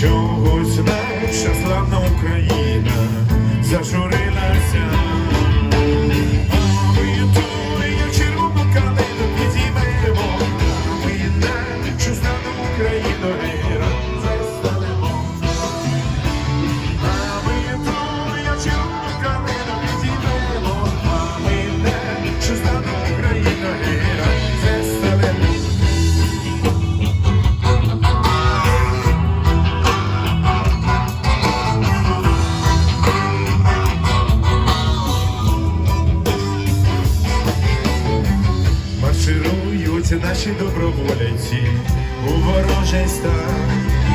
чогось наша славна Україна зажурилася. Марширують наші добровольці у ворожий стан